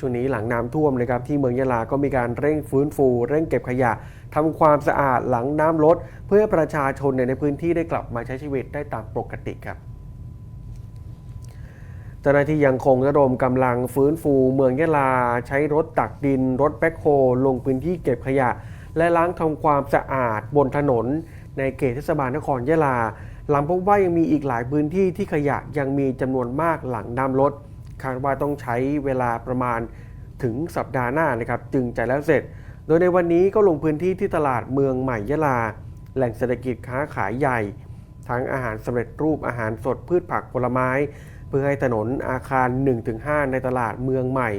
ช่วงนี้หลังน้ำท่วมนะครับที่เมืองยะลาก็มีการเร่งฟื้นฟู เร่งเก็บขยะทำความสะอาดหลังน้ำลด เพื่อประชาชนในพื้นที่ได้กลับมาใช้ชีวิตได้ตามปกติครับเจ้าหน้าที่ยังคงระดมกำลังฟื้นฟูเมืองยะลา ใช้รถตักดิน รถแบ็คโฮลงพื้นที่เก็บขยะ และล้างทำความสะอาดบนถนน ในเขตเทศบาลนครยะลา หลังพบว่ายังมีอีกหลายพื้นที่ที่ขยะยังมีจำนวนมากหลังน้ำลด คาดว่าต้องใช้เวลาประมาณถึงสัปดาห์หน้านะครับจึงจะแล้วเสร็จ โดยในวันนี้ก็ลงพื้นที่ที่ตลาดเมืองใหม่ยะลา แหล่งเศรษฐกิจค้าขายใหญ่ ทั้งอาหารสำเร็จรูปอาหารสดพืชผักผลไม้ เพื่อให้ถนนอาคาร 1-5 ในตลาดเมืองใหม่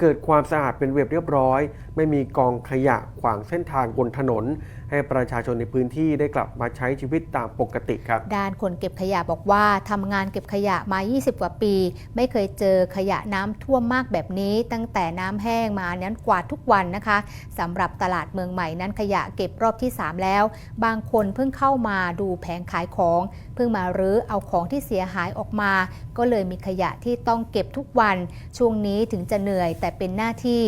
เกิดความสะอาดเป็นเบียบเรียบร้อย ไม่มีกองขยะขวางเส้นทางบนถนน ให้ประชาชนในพื้นที่ได้กลับมาใช้ชีวิตตามปกติครับ ด้านคนเก็บขยะบอกว่าทำงานเก็บขยะมา 20 กว่าปี ไม่เคยเจอขยะน้ำท่วมมากแบบนี้ ตั้งแต่น้ำแห้งมานั้นกวาดทุกวันนะคะสำหรับตลาดเมืองใหม่นั้นขยะเก็บรอบที่ 3 แล้ว บางคนเพิ่งเข้ามาดูแผงขายของเพิ่งมารื้อเอาของที่เสียหายออกมา ก็เลยมีขยะที่ต้องเก็บทุกวัน ช่วงนี้ถึงจะเหนื่อยแต่เป็นหน้าที่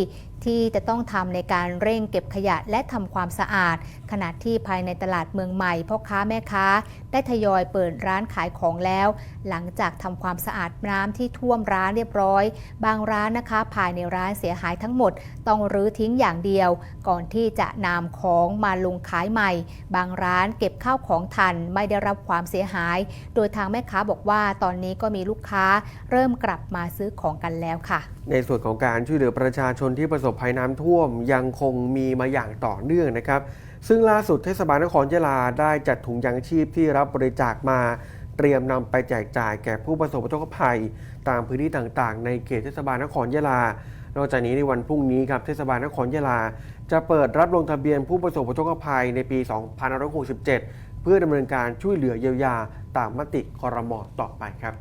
ที่จะต้องทำในการเร่งเก็บขยะและทำความสะอาด ขณะที่ภายในตลาดเมืองใหม่พ่อค้าแม่ค้า ได้ทยอยเปิดร้านขายของแล้ว หลังจากทำความสะอาดน้ำที่ท่วมร้านเรียบร้อย บางร้านนะคะภายในร้านเสียหายทั้งหมด ต้องรื้อทิ้งอย่างเดียว ก่อนที่จะนำของมาลงขายใหม่ บางร้านเก็บข้าวของทันไม่ได้รับความเสียหาย โดยทางแม่ค้าบอกว่าตอนนี้ก็มีลูกค้า เริ่มกลับมาซื้อของกันแล้วค่ะ ในส่วนของการช่วยเหลือประชาชนที่ประสบภัยน้ำท่วมยังคงมีมาอย่างต่อเนื่องนะครับ ซึ่งล่าสุดเทศบาลนครยะลาได้จัดถุงยางชีพที่รับบริจาคมาเตรียมนำไปแจกจ่ายแก่ผู้ประสบอุทกภัย ตามพื้นที่ต่างๆ ในเขตเทศบาลนครยะลา นอกจากนี้ในวันพรุ่งนี้ครับเทศบาลนครยะลา จะเปิดรับลงทะเบียนผู้ประสบอุทกภัยในปี 2567 เพื่อดำเนินการช่วยเหลือเยียวยาตามมติคอรมอต่อไปครับ